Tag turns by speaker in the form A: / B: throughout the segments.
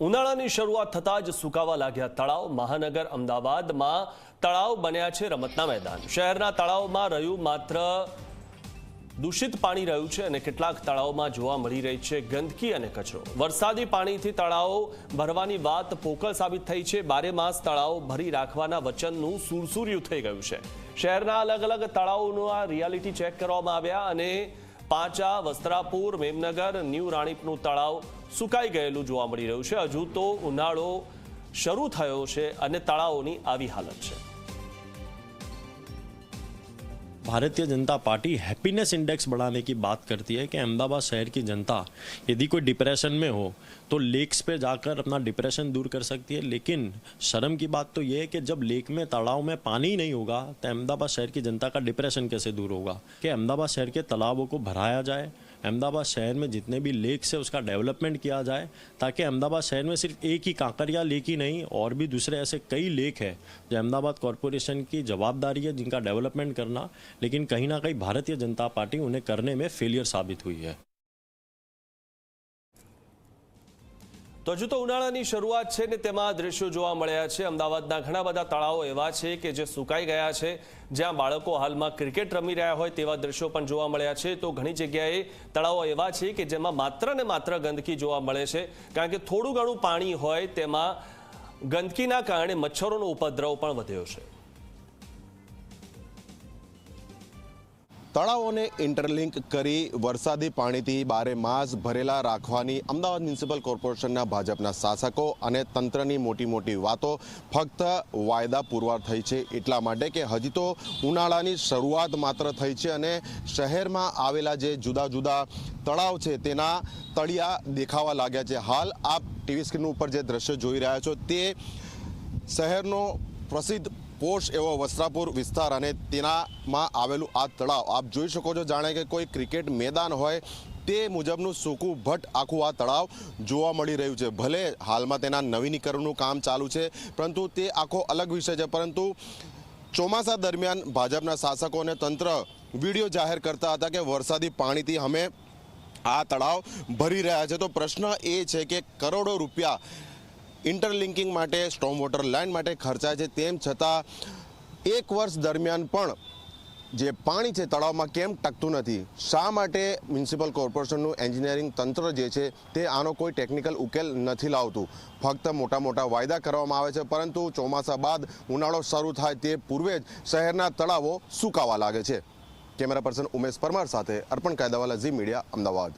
A: ઉનાળાની શરૂઆત થતાં જ સુકાવા લાગ્યા તળાવ. મહાનગર અમદાવાદમાં તળાવ બન્યા છે રમતના મેદાન. શહેરના તળાવમાં રહ્યું માત્ર દૂષિત પાણી રહ્યું છે અને કેટલાક તળાવમાં જોવા મળી રહી છે ગંદકી અને કચરો. વરસાદી પાણીથી તળાવો ભરવાની વાત પોકળ સાબિત થઈ છે. બારે માસ તળાવ ભરી રાખવાના વચનનું સુરસુર્યું થઈ ગયું છે. શહેરના અલગ અલગ તળાવોનું આ રિયાલિટી ચેક કરવામાં આવ્યા અને પાંચા, વસ્ત્રાપુર, મેમનગર, ન્યૂ રાણીપનું તળાવ સુકાઈ ગયેલું જોવા મળી રહ્યું છે હજુ તો ઉનાળો શરૂ થયો છે અને તળાવોની આવી હાલત છે
B: Bharatiya Janata party happiness index बढ़ाने की बात करती है कि अहमदाबाद शहर की जनता यदि कोई डिप्रेशन में हो तो लेक्स पे जाकर अपना डिप्रेशन दूर कर सकती है लेकिन शर्म की बात तो ये है कि जब लेक में तालाब में पानी ही नहीं होगा तो अहमदाबाद शहर की जनता का डिप्रेशन कैसे दूर होगा कि अहमदाबाद शहर के तालाबों को भराया जाए अहमदाबाद शहर में जितने भी लेक्स है, उसका डेवलपमेंट किया जाए, ताकि अहमदाबाद शहर में सिर्फ़ एक ही कांकरिया लेक ही नहीं, और भी दूसरे ऐसे कई लेक है, जो अहमदाबाद कॉरपोरेशन की जवाबदारी है, जिनका डेवलपमेंट करना, लेकिन कहीं ना कहीं भारतीय जनता पार्टी उन्हें करने में फेलियर साबित हुई है।
A: તો હજુ તો ઉનાળાની શરૂઆત છે ને તેમાં દ્રશ્યો જોવા મળ્યા છે. અમદાવાદના ઘણા બધા તળાવો એવા છે કે જે સુકાઈ ગયા છે, જ્યાં બાળકો હાલમાં ક્રિકેટ રમી રહ્યા હોય તેવા દ્રશ્યો પણ જોવા મળ્યા છે. તો ઘણી જગ્યાએ તળાવો એવા છે કે જેમાં માત્ર ને માત્ર ગંદકી જોવા મળે છે. કારણ કે થોડું ઘણું પાણી હોય તેમાં ગંદકીના કારણે મચ્છરોનો ઉપદ્રવ પણ વધ્યો છે.
C: તળાવોને ઇન્ટરલિંક કરી વરસાદી પાણીથી બારે માસ ભરેલા રાખવાની અમદાવાદ મ્યુનિસિપલ કોર્પોરેશનના ભાજપના શાસકો અને તંત્રની મોટી મોટી વાતો ફક્ત વાયદા પુરવાર થઈ છે એટલા માટે કે હજી તો ઉનાળાની શરૂઆત માત્ર થઈ છે અને શહેરમાં આવેલા જે જુદા જુદા તળાવ છે તેના તળિયા દેખાવા લાગ્યા છે. હાલ આપ ટીવી સ્ક્રીન ઉપર જે દ્રશ્ય જોઈ રહ્યા છો તે શહેરનો પ્રસિદ્ધ પોશ એવો વસ્ત્રાપુર વિસ્તાર અને તેનામાં આવેલું આ તળાવ. આપ જોઈ શકો છો, જાણે કે કોઈ ક્રિકેટ મેદાન હોય તે મુજબનું સૂકું ભટ્ટ આખું આ તળાવ જોવા મળી રહ્યું છે. ભલે હાલમાં તેના નવીનીકરણનું કામ ચાલુ છે, પરંતુ તે આખો અલગ વિષય છે. પરંતુ ચોમાસા દરમિયાન ભાજપના શાસકો અને તંત્ર વીડિયો જાહેર કરતા હતા કે વરસાદી પાણીથી અમે આ તળાવ ભરી રહ્યા છે. તો પ્રશ્ન એ છે કે કરોડો રૂપિયા ઇન્ટરલિંકિંગ માટે સ્ટોમ વોટર લાઇન માટે ખર્ચાય છે. તેમ છતાં, એક વર્ષ દરમિયાન પણ જે પાણી છે તળાવમાં કેમ ટકતું નથી? શા માટે મ્યુનિસિપલ કોર્પોરેશનનું એન્જિનિયરિંગ તંત્ર જે છે, તે આનો કોઈ ટેકનિકલ ઉકેલ નથી લાવતું? ફક્ત મોટા મોટા વાયદા કરવામાં આવે છે, પરંતુ ચોમાસા બાદ ઉનાળો શરૂ થાય તે પૂર્વે જ શહેરના તળાવો સુકાવા લાગે છે. કેમેરા પર્સન ઉમેશ પરમાર સાથે અર્પણ કાયદાવાલા ઝી મીડિયા, અમદાવાદ.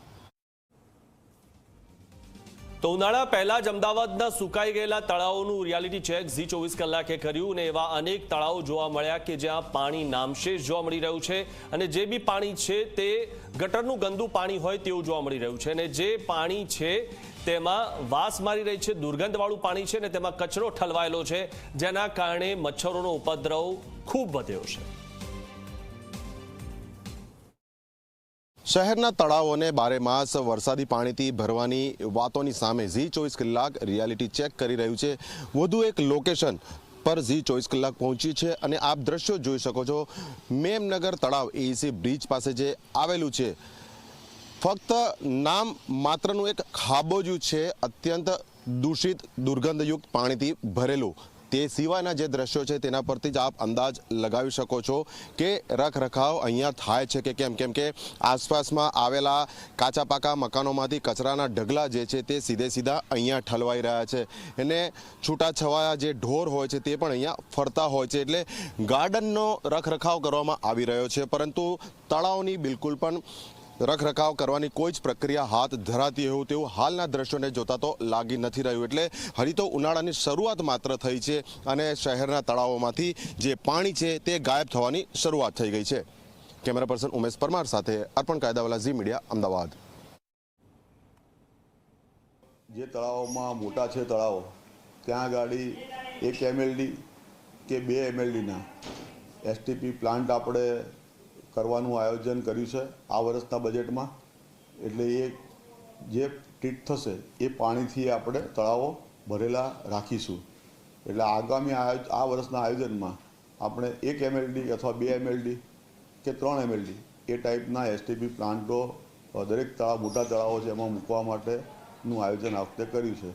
A: તો ઉનાળા પહેલા જ અમદાવાદના સુકાઈ ગયેલા તળાવોનું રિયાલિટી ચેક ઝી ચોવીસ કલાકે કર્યું અને એવા અનેક તળાવો જોવા મળ્યા કે જ્યાં પાણી નામશેષ જોવા મળી રહ્યું છે અને જે બી પાણી છે તે ગટરનું ગંદુ પાણી હોય તેવું જોવા મળી રહ્યું છે અને જે પાણી છે તેમાં વાસ મારી રહી છે, દુર્ગંધવાળું પાણી છે અને તેમાં કચરો ઠલવાયેલો છે, જેના કારણે મચ્છરોનો ઉપદ્રવ ખૂબ વધ્યો છે.
C: શહેરના તળાવોને બારે માસ વરસાદી પાણીથી ભરવાની વાતોની સામે ઝી ચોવીસ કલાક રિયાલિટી ચેક કરી રહ્યું છે. વધુ એક લોકેશન પર ઝી ચોવીસ કલાક પહોંચી છે અને આપ દ્રશ્યો જોઈ શકો છો. મેમનગર તળાવ એઈસી બ્રિજ પાસે જે આવેલું છે. ફક્ત નામ માત્રનું એક ખાબોજું છે. અત્યંત દૂષિત, દુર્ગંધયુક્ત પાણીથી ભરેલું. તે સિવાયના જે દ્રશ્યો છે તેના પરથી જ આપ અંદાજ લગાવી શકો છો કે રખરખાવ અહીંયા થાય છે કે કેમ? કેમ કે આસપાસમાં આવેલા કાચા પાકા મકાનોમાંથી કચરાના ઢગલા જે છે તે સીધે સીધા અહીંયા ઠલવાઈ રહ્યા છે. એને છૂટાછવાયા જે ઢોર હોય છે તે પણ અહીંયા ફરતા હોય છે. એટલે ગાર્ડનનો રખરખાવ કરવામાં આવી રહ્યો છે. પરંતુ તળાવની બિલકુલ પણ રખરખાવ કરવાની કોઈ જ પ્રક્રિયા હાથ ધરાતી હોય તેવું હાલના દ્રશ્યોને જોતા તો લાગી નથી રહ્યું. એટલે હજી તો ઉનાળાની શરૂઆત માત્ર થઈ છે અને શહેરના તળાવોમાંથી જે પાણી છે તે ગાયબ થવાની શરૂઆત થઈ ગઈ છે. કેમેરા પર્સન ઉમેશ પરમાર સાથે અર્પણ કાયદાવાલા ઝી મીડિયા, અમદાવાદ.
D: જે તળાવોમાં મોટા છે તળાવો, ત્યાં ગાડી એક એમએલડી કે બે એમએલડીના. એસટીપી પ્લાન્ટ આપણે કરવાનું આયોજન કર્યું છે આ વર્ષના બજેટમાં એટલે એ જે ટ્રીટ થશે, એ પાણીથી આપણે તળાવો ભરેલા રાખીશું. એટલે આગામી આ વર્ષના આયોજનમાં આપણે એક એમએલડી અથવા બે એમએલડી કે ત્રણ એમએલડી એ ટાઈપના એસટીપી પ્લાન્ટો દરેક તળાવ, મોટા તળાવો છે, એમાં મૂકવા માટેનું આયોજન આ વખતે કર્યું છે.